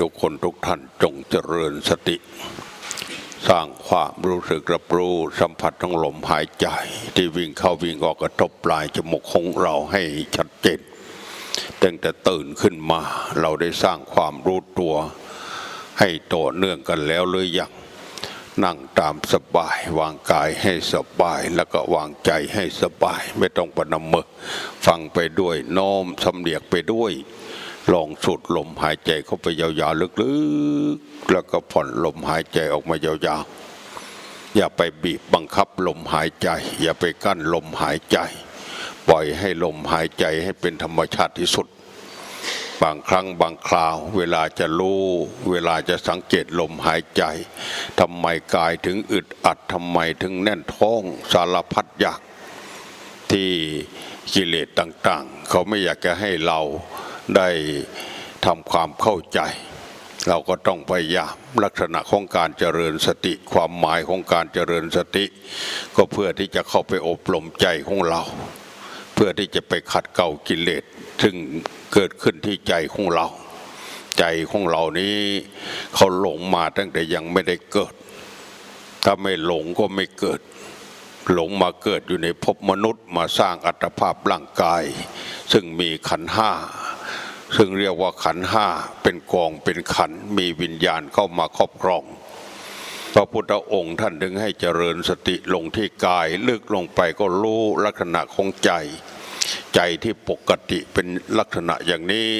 ทุกคนทุกท่านจงเจริญสติ สร้างความรู้สึกรับรู้สัมผัสทั้งลมหายใจ ที่วิ่งเข้าวิ่งออกกระทบปลายจมูกของเราให้ชัดเจนตั้งแต่ตื่นขึ้นมา เราได้สร้างความรู้ตัว ให้ต่อเนื่องกันแล้วหรือยังนั่งตามสบายวางกายให้สบายแล้วก็วางใจให้สบาย ไม่ต้องประนมมือฟังไปด้วยโน้อมสำเนียกไปด้วย ลองสูดลมหายใจเข้าไปยาวๆลึกๆ แล้วก็ผ่อนลมหายใจออกมายาวๆ อย่าไปบีบบังคับลมหายใจ อย่าไปกั้นลมหายใจ ปล่อยให้ลมหายใจให้เป็นธรรมชาติที่สุด บางครั้งบางคราว เวลาจะรู้เวลาจะสังเกตลมหายใจทำไมกายถึงอึดอัดทำไมถึงแน่นท้องสารพัดอยากที่กิเลสต่างๆ เขาไม่อยากจะให้เรา ได้ทำความเข้าใจ เราก็ต้องพยายามลักษณะของการเจริญสติ ความหมายของการเจริญสติ ก็เพื่อที่จะเข้าไปอบรมใจของเรา เพื่อที่จะไปขัดเกลากิเลสซึ่งเกิดขึ้นที่ใจของเรา ใจของเรานี้เขาหลงมาตั้งแต่ยังไม่ได้เกิด ถ้าไม่หลงก็ไม่เกิดหลงมาเกิดอยู่ในภพมนุษย์มาสร้างอัตภาพร่างกาย ซึ่งมีขันห้า ซึ่งเรียกว่าขันห้าเป็นกองเป็นขันมีวิญญาณเข้ามาครอบครอง พระพุทธองค์ท่านถึงให้เจริญสติลงที่กายลึกลงไปก็รู้ลักษณะของใจ ใจที่ปกติเป็นลักษณะอย่างนี้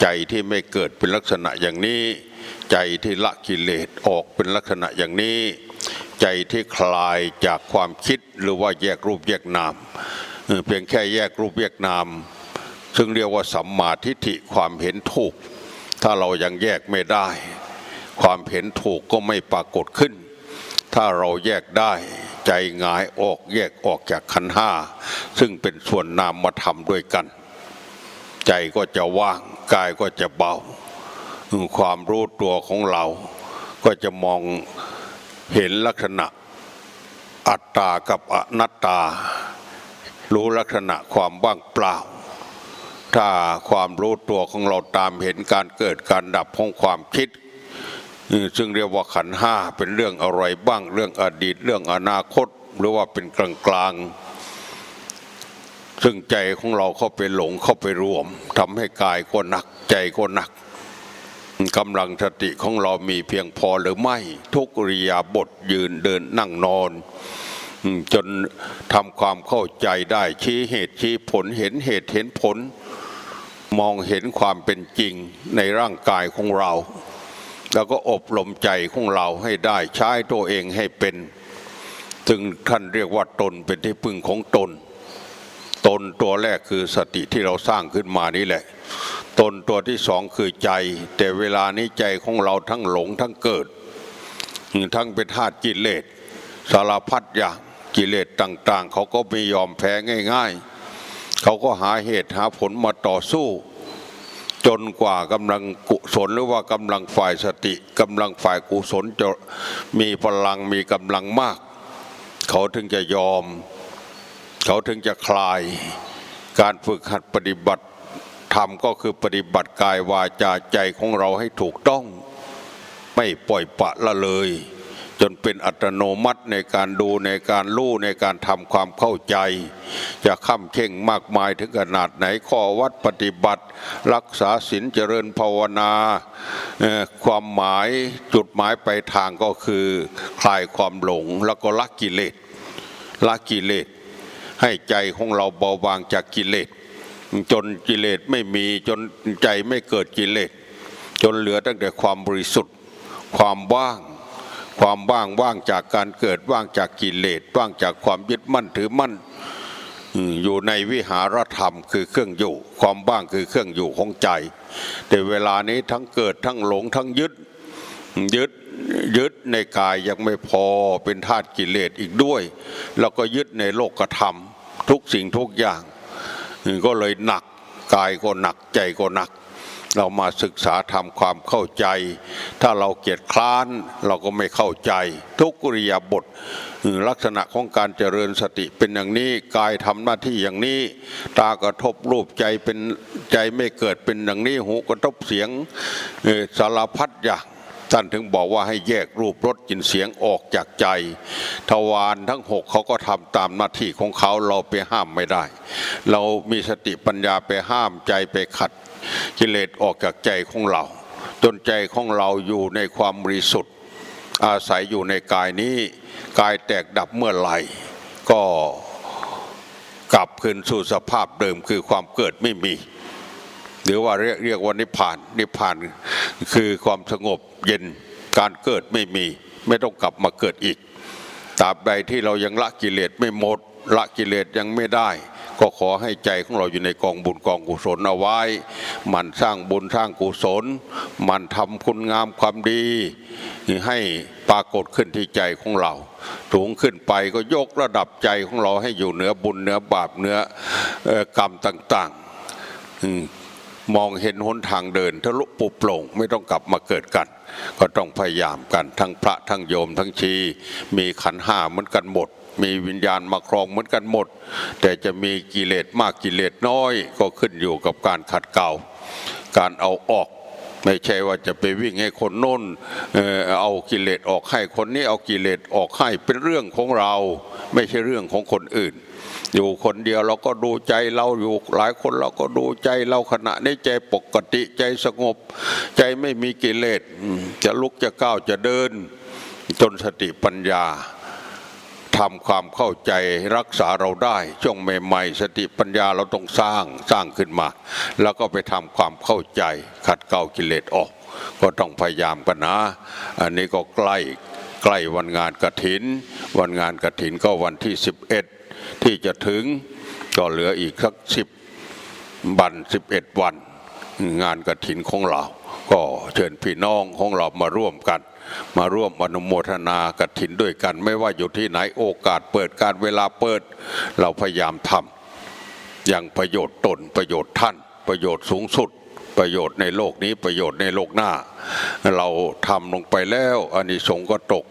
ใจที่ไม่เกิดเป็นลักษณะอย่างนี้ ใจที่ละกิเลสออกเป็นลักษณะอย่างนี้ ใจที่คลายจากความคิดหรือว่าแยกรูปแยกนามเพียงแค่แยกรูปแยกนาม ซึ่งเรียกว่าสัมมาทิฏฐิความเห็นถูก ถ้าเรายังแยกไม่ได้ ความเห็นถูกก็ไม่ปรากฏขึ้น ถ้าเราแยกได้ใจหงายออกแยกออกจากขันห้าซึ่งเป็นส่วนนามมาทำด้วยกัน ใจก็จะว่างกายก็จะเบา ความรู้ตัวของเรา ก็จะมองเห็นลักษณะอัตตากับอนัตตา รู้ลักษณะความว่างเปล่า ถ้าความรู้ตัวของเราตามเห็นการเกิดการดับของความคิด ซึ่งเรียกว่าขันห้าเป็นเรื่องอะไรบ้างเรื่องอดีตเรื่องอนาคต หรือว่าเป็นกลางกลางๆซึ่งใจของเราเข้าไปหลงเข้าไปรวมทำให้กายก็หนักใจก็หนักกำลังสติของเรามีเพียงพอหรือไม่ ทุกริยาบทยืนเดินนั่งนอน จนทำความเข้าใจได้ชี้เหตุชี้ผลเห็นเหตุเห็นผล มองเห็นความเป็นจริงในร่างกายของเรา แล้วก็อบรมใจของเราให้ได้ใช้ตัวเองให้เป็นถึงท่านเรียกว่าตนเป็นที่พึ่งของตน ตนตัวแรกคือสติที่เราสร้างขึ้นมานี่แหละ ตนตัวที่สองคือใจ แต่เวลานี้ใจของเราทั้งหลงทั้งเกิด ทั้งเป็นธาตุกิเลสสารพัดอย่างกิเลสต่าง ๆ เขาก็ไม่ยอมแพ้ง่าย ๆ เขาก็หาเหตุหาผลมาต่อสู้ จนกว่ากำลังกุศลหรือว่ากำลังฝ่ายสติกำลังฝ่ายกุศลจะมีพลังมีกำลังมาก เขาถึงจะยอม เขาถึงจะคลาย การฝึกหัดปฏิบัติธรรมก็คือปฏิบัติกายวาจาใจของเราให้ถูกต้อง ไม่ปล่อยปะละเลย จนเป็นอัตโนมัติในการดูในการรู้ในการทำความเข้าใจ จะข้ามเข่งมากมายถึงขนาดไหนข้อวัดปฏิบัติ รักษาศีลเจริญภาวนา ความหมายจุดหมายไปลายทางก็คือคลายความหลงแล้วก็ละกิเลสละกิเลสให้ใจของเราเบาบางจากกิเลสจนกิเลสไม่มีจนใจไม่เกิดกิเลสจนเหลือตั้งแต่ความบริสุทธิ์ ความว่าง ความว่างว่างจากการเกิดว่างจากกิเลสว่างจากความยึดมั่นถือมั่นอยู่ในวิหารธรรมคือเครื่องอยู่ ความว่างคือเครื่องอยู่ของใจ แต่เวลานี้ทั้งเกิดทั้งหลงทั้งยึดยึดยึดในกายยังไม่พอเป็นธาตุกิเลสอีกด้วย แล้วก็ยึดในโลกธรรม ทุกสิ่งทุกอย่าง ก็เลยหนักกายก็หนักใจก็หนัก เรามาศึกษาทำความเข้าใจ ถ้าเราเกียจคร้านเราก็ไม่เข้าใจ ทุกกริยาบทลักษณะของการเจริญสติเป็นอย่างนี้กายทำหน้าที่อย่างนี้ ตากระทบรูปใจเป็นใจไม่เกิดเป็นอย่างนี้หูกระทบเสียงสารพัดอย่างท่านถึงบอกว่าให้แยกรูปรสกลินเสียงออกจากใจ ทวารทั้งหกเขาก็ทำตามหน้าที่ของเขาเราไปห้ามไม่ได้ เรามีสติปัญญาไปห้ามใจไปขัด กิเลสออกจากใจของเรา จนใจของเราอยู่ในความบริสุทธิ์ อาศัยอยู่ในกายนี้ กายแตกดับเมื่อไหร่ ก็กลับคืนสู่สภาพเดิมคือความเกิดไม่มี หรือว่าเรียกเรียกว่านิพพานนิพพานคือความสงบเย็นการเกิดไม่มี ไม่ต้องกลับมาเกิดอีกตราบใดที่เรายังละกิเลสไม่หมดละกิเลสยังไม่ได้ ก็ขอให้ใจของเราอยู่ในกองบุญกองกุศลเอาไว้ มันสร้างบุญสร้างกุศล มันทำคุณงามความดีให้ปรากฏขึ้นที่ใจของเราสูงขึ้นไปก็ยกระดับใจของเราให้อยู่เหนือบุญเหนือบาปเหนืออกรรมต่างๆ มองเห็นหนทางเดินทะลุปุโปร่งไม่ต้องกลับมาเกิดกัน ก็ต้องพยายามกันทั้งพระทั้งโยมทั้งชี มีขันห้าเหมือนกันหมด มีวิญญาณมาครองเหมือนกันหมด แต่จะมีกิเลสมากกิเลสน้อยก็ขึ้นอยู่กับการขัดเกลาการเอาออกไม่ใช่ว่าจะไปวิ่งให้คนโน้นเออเอากิเลสออกให้คนนี้เอากิเลสออกให้เป็นเรื่องของเรา ไม่ใช่เรื่องของคนอื่น อยู่คนเดียวเราก็ดูใจเราอยู่หลายคนเราก็ดูใจเราขณะนี้ใจปกติใจสงบ ใจไม่มีกิเลสจะลุกจะก้าวจะเดิน จนสติปัญญา ทำความเข้าใจรักษาเราได้ ช่วงใหม่ๆ สติปัญญาเราต้องสร้างสร้างขึ้นมา แล้วก็ไปทำความเข้าใจขัดเกลากิเลสออก ก็ต้องพยายามกันนะ อันนี้ก็ใกล้ใกล้วันงานกระถิน วันงานกระถินก็วันที่ 11 ที่จะถึงก็เหลืออีกสักสิบวันสิบเอ็ดวัน งานกระถินของเรา ก็ เชิญพี่น้องของเรามาร่วมกัน มาร่วมอนุโมทนากฐินด้วยกัน ไม่ว่าอยู่ที่ไหนโอกาสเปิดการเวลาเปิด เราพยายามทำอย่างประโยชน์ตนประโยชน์ท่าน ประโยชน์สูงสุด ประโยชน์ในโลกนี้ประโยชน์ในโลกหน้า เราทำลงไปแล้วอานิสงส์ก็ตก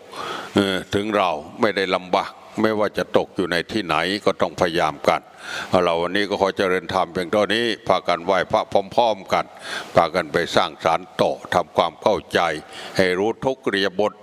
ถึงเราไม่ได้ลำบาก ไม่ว่าจะตกอยู่ในที่ไหนก็ต้องพยายามกันเราวันนี้ก็ขอเจริญธรรมเพียงเท่านี้พากันไหว้พระพร้อมๆกันพากันไปสร้างสารต่อทำความเข้าใจ ให้รู้ทุกเรียบท